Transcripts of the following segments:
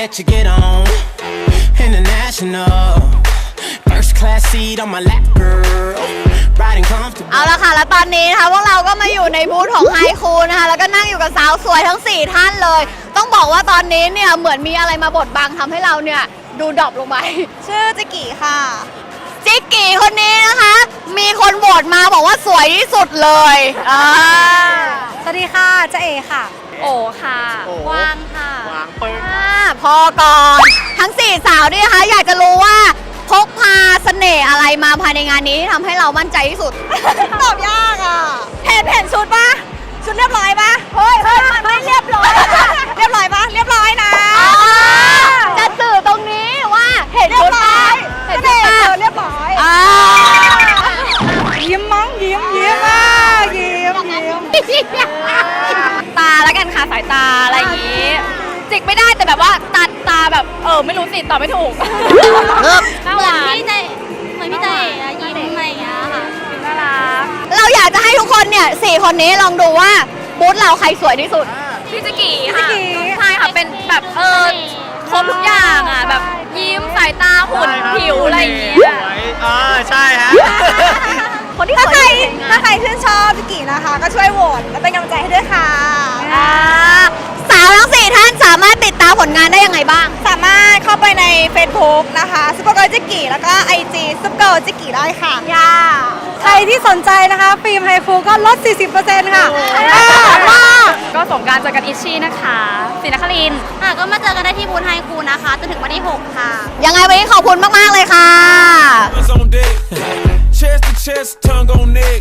that you get on. International. First class seat on my lap, girl. Riding comfortable. เอาละค่ะ แล้วตอนนี้นะคะพวกเราก็มาอยู่ในบูธของไฮคูนะคะ แล้วก็นั่งอยู่กับสาวสวยทั้ง 4 ท่านเลย ต้องบอกว่าตอนนี้เนี่ยเหมือนมีอะไรมาบดบังทำให้เราเนี่ยดูดรอปลงไป ชื่อจิกิค่ะ จิกกี้คนนี้นะคะ มีคนโหวตมาบอกว่าสวยที่สุดเลยอ่าสวัสดีค่ะเจ๊เอค่ะ โอค่ะวางค่ะวางปึ้งอ่าพอก่อนทั้ง4สาวนี่นะคะอยากจะรู้ว่าพกพาเสน่ห์อะไรมาภายในงานนี้ที่ทำให้เรามั่นใจที่สุด ตอบยากอะเห็นเห็นชุดปะชุดเรียบร้อยปะเฮ้ยเฮ้ยมันไม่เรียบร้อย เรียบร้อยปะเรียบร้อยนะอ่าจะสื่อตรงนี้ว่าเห็นเรียชุบดร้ปะอยเห็นเด็ชุดกปะเธอเรียบร้อย อ่า ยิ้มมั้งยิ้มยิ้มอะยิ้มยิ้มตา แล้วกันค่ะสายตาอะไรอย่างนี้จิกไม่ได้แต่แบบว่าตัดตาแบบเออไม่รู้สิตอบไม่ถูกน่าหวานพี่เจเหมือนพี่เจอะยิ้มอะไรอย่างเงี้ยค่ะ น่ารักเราอยากจะให้ทุกคนเนี่ยสี่คนนี้ลองดูว่าบูธเราใครสวยที่สุด พี่จิกีค่ะใช่ค่ะเป็นแบบเออครบทุกอย่างอะแบบยิ้มสายตาหุ่นผิวอะไรอย่างเงี้ย สวยอ่าใช่ฮะ คนที่ถ้าสใครวยที่สุดในงาถ้านใครชื่นชอบจิกินะคะ ก็ช่วยโหวตและเป็นกำลังใจให้ด้วยค่ะ อ่าสาวทั้งสี่ท่านสามารถติดตามผลงานได้ยังไงบ้าง สามารถเข้าไปใน Facebook นะคะซุปเปอร์เกิร์ลจิกิแล้วก็ IG ซุปเปอร์เกิร์ลจิกิได้ค่ะ ย่า ใครที่สนใจนะคะ ฟิล์มไฮฟูก็ลด 40%ค่ะอ่ามาก็สงกรารเจอกันอิชชี่นะคะศรีนครินทร์อะ ก็มาเจอกันได้ที่บูธไฮคูนะคะจนถึงวันที่ 6 ค่ะ ยังไงวันนี้ขอบคุณมาก ๆ เลยค่ะ Hands on deck. Chest to chest, tongue on neck.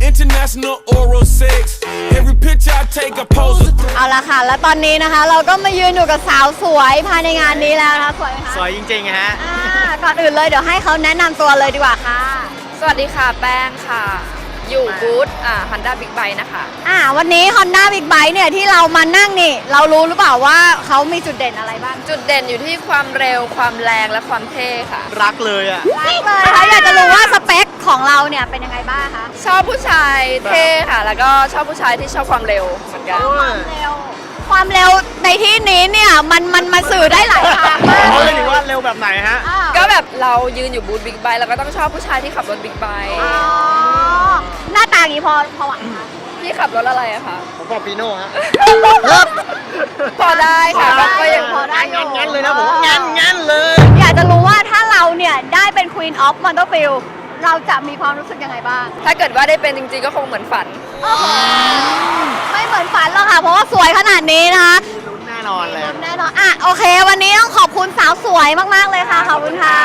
International oral sex. Every picture I take, I pose a เอาละค่ะ แล้วตอนนี้นะคะ เราก็มายืนอยู่กับสาวสวยภายในงานนี้แล้วนะคะสวยไหมคะสวยจริงๆฮะ อ่าก่อนอื่นเลยเดี๋ยวให้เขาแนะนำตัวเลยดีกว่าค่ะสวัสดีค่ะ แป้งค่ะ อยู่บูธอ่าฮันด้าบิ๊กไบนะคะ อ่าวันนี้ Honda Big Bike เนี่ยที่เรามานั่งนี่ เรารู้หรือเปล่าว่าเขามีจุดเด่นอะไรบ้างจุดเด่นอยู่ที่ความเร็วความแรงและความเท่ค่ะ รักเลยอะรักเลยค่ะอยากจะรู้ว่าสเปค ของเราเนี่ยเป็นยังไงบ้างคะชอบผู้ชายเท่ค่ะ แล้วก็ชอบผู้ชายที่ชอบความเร็วเหมือนกันความเร็ว ความเร็วในที่นี้เนี่ยมันมันมาสื่อได้หลายทางมากเขาเลยถึงว่าเร็วแบบไหนฮะ อ่าก็แบบเรายืนอยู่บูธบิ๊กไบค์เราก็ต้องชอบผู้ชายที่ขับรถบิ๊กไบค์อ๋อหน้าตาอย่างนี้พอพอไหวไหมคะพี่ขับรถอะไรอะคะผมบอกปีโน่ฮะพอได้ค่ะก็ก็ยังพอได้อยู่งั้นเลยนะผมว่างั้นงั้นเลย อยากจะรู้ว่าถ้าเราเนี่ยได้เป็น Queen of Motorfield เราจะมีความรู้สึกยังไงบ้าง ถ้าเกิดว่าได้เป็นจริงๆก็คงเหมือนฝัน ไม่เหมือนฝันหรอกค่ะ เพราะว่าสวยขนาดนี้นะคะแน่นอนเลย แน่นอนอะโอเค วันนี้ต้องขอบคุณสาวสวยมากๆเลยค่ะ ขอบคุณค่ะ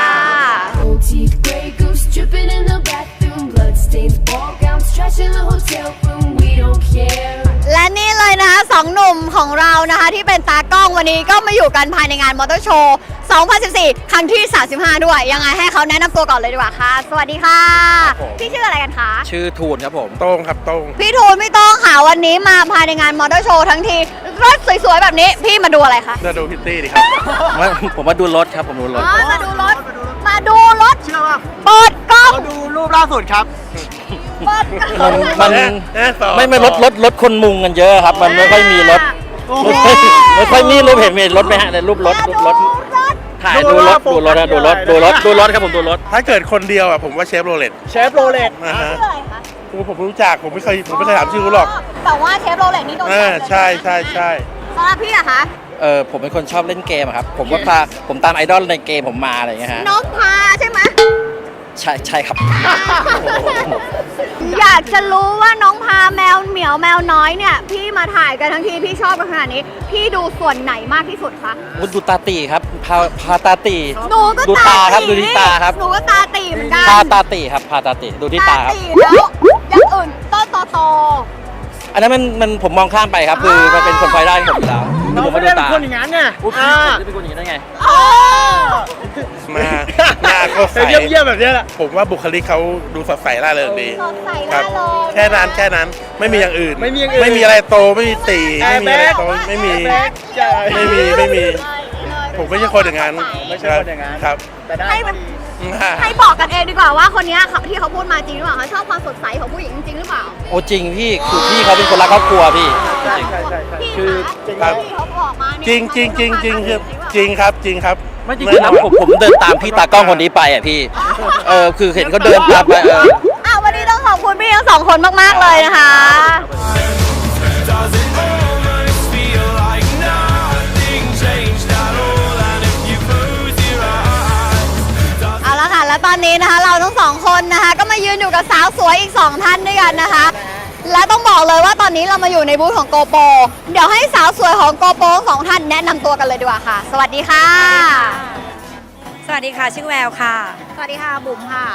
Gold teeth, gray goose dripping in the bathroom, bloodstains, ball gowns, trash in the hotel room. We don't care. นุ่มของเรานะคะที่เป็นตากล้องวันนี้ก็มาอยู่กันภายในงานมอเตอร์โชว์ 2014 ครั้งที่ 35 ด้วย ยังไงให้เขาแนะนำตัวก่อนเลยดีกว่าค่ะ สวัสดีค่ะพี่ชื่ออะไรกันคะ ชื่อทูนครับผม โต้งครับโต้งพี่ทูนพี่โต้องค่ะวันนี้มาภายในงานมอเตอร์โชว์ทั้งทีรถสวยๆ แบบนี้พี่มาดูอะไรคะน่าดูพิตตี้ดิครับว่าผมมาดูรถครับ ผมดูรถ อ๋อมาดูรถ มาดูรถเชื่อว่าเปิดกล้อง เขาดูรูปล่าสุดครับ เปิดกล้มัอนงมันเอ๊ะสองไม่ไม่รถรถรถคนมุงกันเยอะครับ มันไม่ค่อยมีรถโอ้โหไม่ค่อยไม่ค่อยมีรูปเห็นมีรถไหมฮะในรูปรถรูปรถรถ ถ่ายดูรถดูรถนะดูรถดูรถดูรถครับผมดูรถถ้าเกิดคนเดียวอะผมว่าเชฟโรเลตเชฟโรเล็ตนะฮะชื่ออะไรคะผมไม่รู้จักผมไม่เคยผมไม่เคยถามชื่อเขาหรอกแต่ว่าเชฟโรเล็ตนี่โดนเอจับอเลยใช่ใช่ใช่สำหรับพี่อะคะเออผมเป็นคนชอบเล่นเกมอะครับ ผมก็พาผมตามไอดอลในเกมผมมาอะไรอย่างเงี้ยฮะน้องพาใช่ไหม ใช่ใช่ครับ อยากจะรู้ว่าน้องพาแมวเหมียวแมวน้อยเนี่ย พี่มาถ่ายกันทั้งทีพี่ชอบกันขนาดนี้ พี่ดูส่วนไหนมากที่สุดคะมุดดูตาตีครับพาพาตาตี หนูก็ดูตาครับตีดูที่ตาครับ หนูก็ตาตีเหมือนกันพาตาตีครับพาตาตีดูที่ตาครับตีแล้วอย่างอื่นต้นโตอันนั้นมันมันผมมองข้ามไปครับ คือมันเป็นคนไฟได้ผมอยู่แล้ว เราผมไม่มาดูได้เป็นตาคนอย่างนั้นไงอุ๊ยอ่าจะเป็นคนอย่างนี้ได้ไงๆโอ้มาหน้าก็ใส เยี่ยมเยี่ยมๆแบบเนี้ยแหละ ผมว่าบุคลิกเขาดูสดใสร่าเริงดีสดใสครัล่าบเริงแค่นั้นแค่นั้นไม่มีอย่างอื่น ไม่มีอย่างอื่นไม่มีอะไรโตไม่มีตีแอไม่ร์มีแบ็อะไรกโตไม่มี แอร์แบ็กใช่ ไม่มีไม่มีเลยผมไม่ใช่คนอย่างนั้นไม่ใช่คนอย่างนั้น ครับ แต่ได้ให้พมัอนดี ให้บอกกันเองดีกว่าว่าคนเนี้ยเขาที่เขาพูดมาจริงหรือเปล่าเขาชอบความสดใสของผู้หญิงจริงหรือเปล่าโอ้จริงพี่คือพี่เขาเป็นคนรักครอบครัวพี่ ใช่ใช่ใช่ใช่พี่คือคะครับที่เขาบอกมาเนี่ยจริงจริงจริงจริงคือจริงครับจริงครับไม่จริงๆนะผมผมเดินตามพี่ตากล้องคนนี้ไปอะพี่ เออคือเห็นเขาเดินตามไปเออ อะวันนี้ต้องขอบคุณพี่ทั้งสองคนมากๆเลยนะคะ ตอนนี้นะคะ เราทั้งสองคนนะคะ ก็มายืนอยู่กับสาวสวยอีกสองท่านด้วยกันนะคะ และต้องบอกเลยว่าตอนนี้เรามาอยู่ในบูธของโกโปเดี๋ยวให้สาวสวยของโกโปทั้งสองท่านแนะนำตัวกันเลยดีกว่าค่ะ สวัสดีค่ะ สวัสดีค่ะ ชื่อแววค่ะ สวัสดีค่ะบุ๋มค่ะ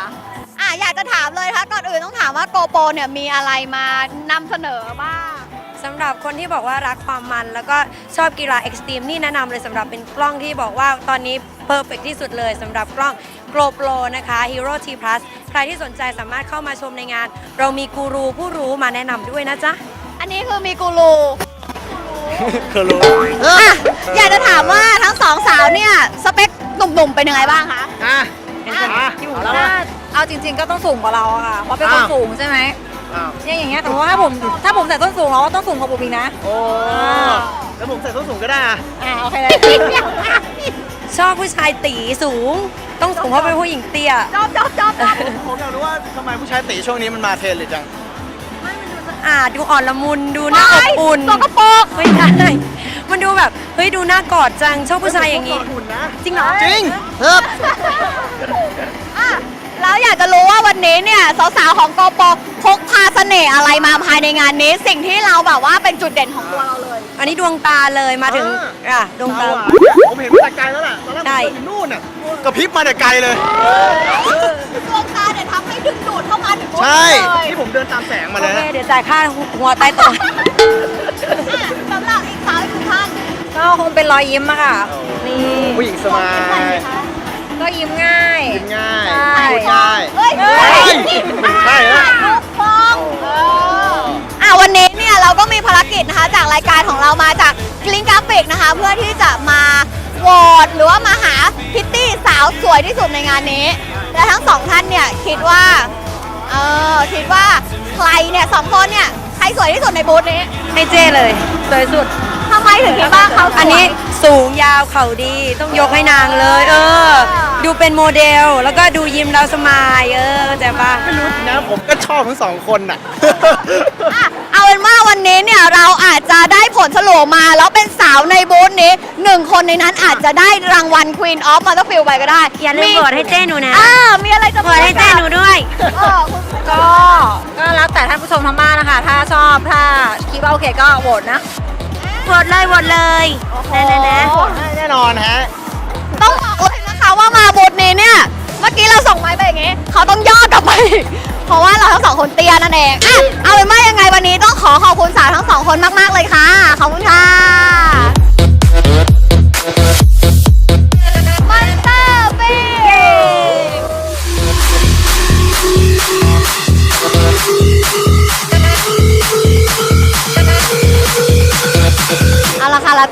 อะอยากจะถามเลยค่ะก่อนอื่นต้องถามว่าโกโปเนี่ยมีอะไรมานำเสนอบ้าง สำหรับคนที่บอกว่ารักความมัน แล้วก็ชอบกีฬาเอ็กซ์ตรีมนี่แนะนำเลยสำหรับเป็นกล้องที่บอกว่าตอนนี้เพอร์เฟกที่สุดเลยสำหรับกล้อง GoPro นะคะ Hero T Plus ใครที่สนใจสามารถเข้ามาชมในงาน เรามีกูรูผู้รู้มาแนะนำด้วยนะจ๊ะ อันนี้คือมีกูรูคือรู้อะอยากจะถามว่าทั้งสองสาวเนี่ย สเปคหนุ่มๆเป็นยังไงบ้างคะ อะอะอยู่เอาแล้วหน้านะเอาจริง ๆ ก็ต้องสูงกว่าเราอะค่ะ เพราะเป็นคนอ้าว สูงใช่ไหมอ้าวเนี่ยอย่างเงี้ย แต่ว่าถ้าผมถ้าผมใส่ส้นสูงเราก็ต้องสูงกว่าผมอีกนะ โอ้แล้วผมใส่ส้นสูงก็ได้อะอ่าโอเคเลย ชอบผู้ชายตีสูง ต้องสูงเพราะเป็นผู้หญิงเตี้ย จอบจอบจอบจอบผมอยากรู้ว่าทำไมผู้ชายตีช่วงนี้มันมาเทรนด์เลยจังอ่าดูอ่อนละมุนดูน่าอบอุ่นสกปรกไม่ใช่มันดูแบบเฮ้ยดูน่ากอดจังชอบผู้ชายอย่างนี้หุ่นนะจริงเหรอจริงเฮ้ยอะแล้วอยากจะรู้ว่าวันนี้เนี่ยสาวๆของโกโปพกพาเสน่ห์อะไรมาภายในงานนี้ สิ่งที่เราแบบว่าเป็นจุดเด่นของตัวเราเลย อันนี้ดวงตาเลยมาถึงอะดวงตาหวานเนี่ยผมเห็นมาแต่ไกลแล้วล่ะตอนแรกผมใช่ เดินอยู่นู่นน่ะกระพริบมาแต่ไกลเลย ดวงตาเนี่ยทำให้ดึงดูดเข้ามาถึงใช่เลยที่ผมเดินตามแสงมาโอเลยเคนะเดี๋ยวจ่ายค่าหัวใต้โต๊ะอะสำหรับอีกสาวอีกหนึ่งท่านก็คงเป็นรอยยิ้มอะค่ะ นี่ ผู้หญิงสมายก็ยิ้มง่าย ยิ้มง่ายใช่ พูดง่าย เฮ้ยเฮ้ย ใช่เหรอ ลูกฟองเออ อะวันนี้ เราก็มีภารกิจนะคะ จากรายการของเรามาจากกลิ้งกราฟิกนะคะ เพื่อที่จะมาโหวตหรือว่ามาหาพิตตี้สาวสวยที่สุดในงานนี้ และทั้งสองท่านเนี่ยคิดว่าเออคิดว่าใครเนี่ยสองคนเนี่ยใครสวยที่สุดในบูธนี้ ให้เจ้เลยสวยสุดำไมถึงคิดว่าเขาสวย อันนี้สูงยาวเข่าดีต้องยกให้นางเลย เออ ดูเป็นโมเดลแล้วก็ดูยิ้มเราสมายเออเข้าใจปะ ไม่รู้สินะผมก็ชอบทั้งสองคนน่ะ อะเอาเป็นว่าวันนี้เนี่ยเราอาจจะได้ผลสรุปมาแล้วเป็นสาวในบูธนี้หนึ่งคนในนั้นอาจจะได้รางวัล Queen of m o t o r f i e l d ไปก็ได้อย่าลืมโหวตให้เจ้หนูนะอ่ามีอะไรจะโหวตให้เจ้หนูด้วย เออคุณก็ก็แล้วแต่ท่านผู้ชมทางบ้านนะคะ ถ้าชอบ ถ้าคิดว่าโอเคก็โหวตนะ โหวตเลยโหวตเลยแน่ๆนะแน่นอนฮะ ต้องบอกเลยนะคะว่ามาบูธนี้เนี่ย เมื่อกี้เราส่งไม้ไปอย่างงี้ เขาต้องย่อกลับไป เพราะว่าเราทั้งสองคนเตี้ยนั่นเองอะเอาเป็นว่ายังไงวันนี้ต้องขอขอบคุณสาวทั้งสองคนมาก ๆ เลยค่ะ ขอบคุณค่ะ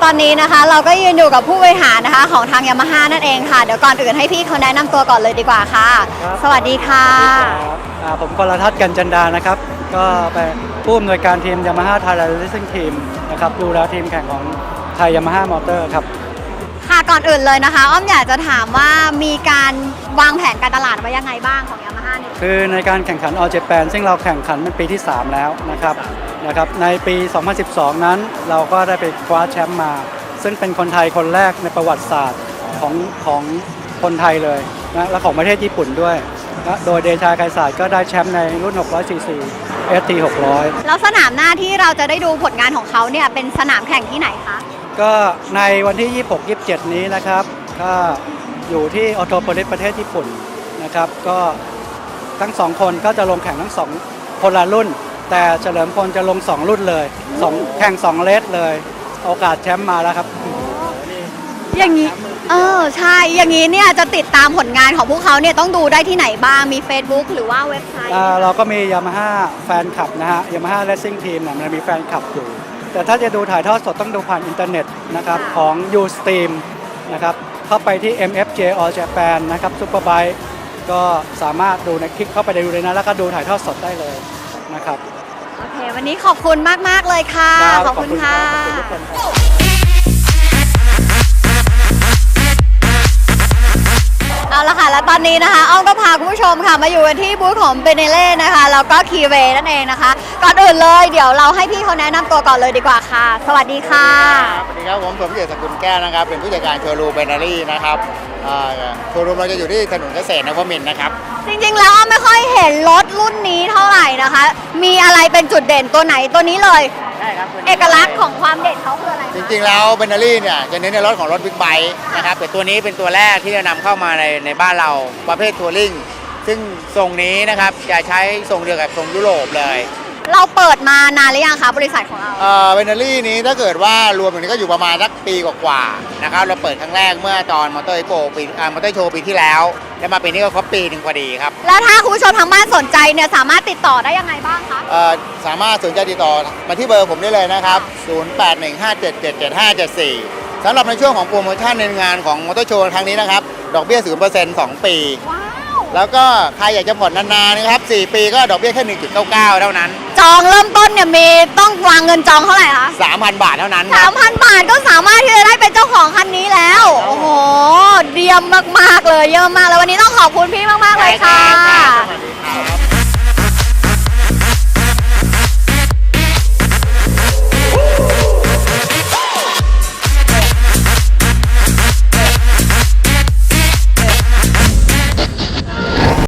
ตอนนี้นะคะ เราก็ยืนอยู่กับผู้บริหารนะคะ ของทางยามาฮ่านั่นเองค่ะ เดี๋ยวก่อนอื่นให้พี่เขาแนะนำตัวก่อนเลยดีกว่าค่ะ ครับ สวัสดีค่ะครับอ่าผมกรทัศน์กันจันดานะครับ ก็เป็นผู้อำนวยการทีม Yamaha Thailand Racing Team นะครับดูแลทีมแข่งของไทย Yamaha Motor ครับ ค่ะก่อนอื่นเลยนะคะ อ้อมอยากจะถามว่ามีการวางแผนการตลาดไว้ยังไงบ้างของยามาฮ่าเนี่ยคือในการแข่งขัน All Japan ซึ่งเราแข่งขันเป็นปีที่ 3 แล้วนะครับ นะครับในปี 2012 นั้นเราก็ได้ไปคว้าแชมป์มา ซึ่งเป็นคนไทยคนแรกในประวัติศาสตร์ของของคนไทยเลยนะและของประเทศญี่ปุ่นด้วยนะโดยเดชาไกรศาสตร์ก็ได้แชมป์ในรุ่น 600 cc ST 600 แล้วสนามหน้าที่เราจะได้ดูผลงานของเขาเนี่ยเป็นสนามแข่งที่ไหนคะ ก็ในวันที่ 26 27 นี้นะครับ ก็อยู่ที่ออโตโปลิสประเทศญี่ปุ่นนะครับ ก็ทั้งสองคนก็จะลงแข่งทั้งสองคนละรุ่น แต่เฉลิมพลจะลง 2 รุ่นเลยสองแข่ง 2 เลสเลย โอกาสแชมป์มาแล้วครับ อย่างนี้ เออ ใช่ อย่างนี้เนี่ยจะติดตามผลงานของพวกเขาเนี่ยต้องดูได้ที่ไหนบ้าง มี Facebook หรือว่าเว็บไซต์ อ่าเราก็มี Yamaha แฟนคลับนะฮะ Yamaha Racing Team เนี่ยมันมีแฟนคลับอยู่ แต่ถ้าจะดูถ่ายทอดสดต้องดูผ่านอินเทอร์เน็ตนะครับ ค่ะ ของ Ustream นะครับ เข้าไปที่ MFJ All Japan นะครับ Superbike ก็สามารถดูในคลิกเข้าไปดูเลยนะ แล้วก็ดูถ่ายทอดสดได้เลยนะครับโอเค วันนี้ขอบคุณมาก ๆ เลยค่ะครับขอบคุณค่ะ ขอบคุณทุกคน เอาละค่ะแล้วตอนนี้นะคะอ้อมก็พาคุณผู้ชมค่ะมาอยู่กันที่บูธของเบเนเล่นะคะแล้วก็คีเวนั่นเองนะคะ ก่อนอื่นเลยเดี๋ยวเราให้พี่เขาแนะนำตัวก่อนเลยดีกว่าค่ะ สวัสดีค่ะ สวัสดีครับผมสมเกียรติสกุลแก้วนะครับ เป็นผู้จัดการโชว์รูมเบเนอรี่นะครับอ่าโชว์รูมเราจะอยู่ที่ถนนเกษตรนวมินทร์นะครับ จริงๆแล้วอ้อมไม่ค่อยเห็นรถรุ่นนี้เท่าไหร่นะคะ มีอะไรเป็นจุดเด่นตัวไหนตัวนี้เลย ใช่ครับเอกลักษณ์ของความเด่นเขาคืออะไรจริงๆ แล้วเบเนอรี่เนี่ยจะเน้นในรถของรถบิ๊กไบค์นะครับแต่ตัวนี้เป็นตัวแรกที่จะนำเข้ามาในในบ้านเราประเภททัวริงซึ่งทรงนี้นะครับจะใช้ทรงเดียวกับทรงยุโรปเลย เราเปิดมานานหรือยังคะบริษัทของเรา เอ่อเบเนอรี่นี้ถ้าเกิดว่ารวมอย่างนี้ก็อยู่ประมาณสักปีกว่าๆนะครับเราเปิดครั้งแรกเมื่อตอนมอเตอร์โปปีอ่ามอเตอร์โชว์ปีที่แล้ว แล้วมาปีนี้ก็ครบปีหนึ่งพอดีครับแล้วถ้าคุณผู้ชมทางบ้านสนใจเนี่ยสามารถติดต่อได้ยังไงบ้างคะ เอ่อสามารถสนใจติดต่อมาที่เบอร์ผมได้เลยนะครับ 0815777574สำหรับในช่วงของโปรโมชั่นในงานของมอเตอร์โชว์ครั้งนี้นะครับ ดอกเบี้ย0% 2 ปี ว้าว แล้วก็ใครอยากจะผ่อนนานๆนะครับ 4 ปีก็ดอกเบี้ยแค่ 1.99 เท่านั้น จองเริ่มต้นเนี่ยมีต้องวางเงินจองเท่าไหร่คะ3,000 บาทเท่านั้นคสารัมบพันบาทก็สามารถที่จะได้เป็นเจ้าของคันนี้แล้ว โอ้โหเดียมมากๆเลย เยอะมากเลยวันนี้ต้องขอบคุณพี่มากๆเลยค่ะได้ครับสวัสดี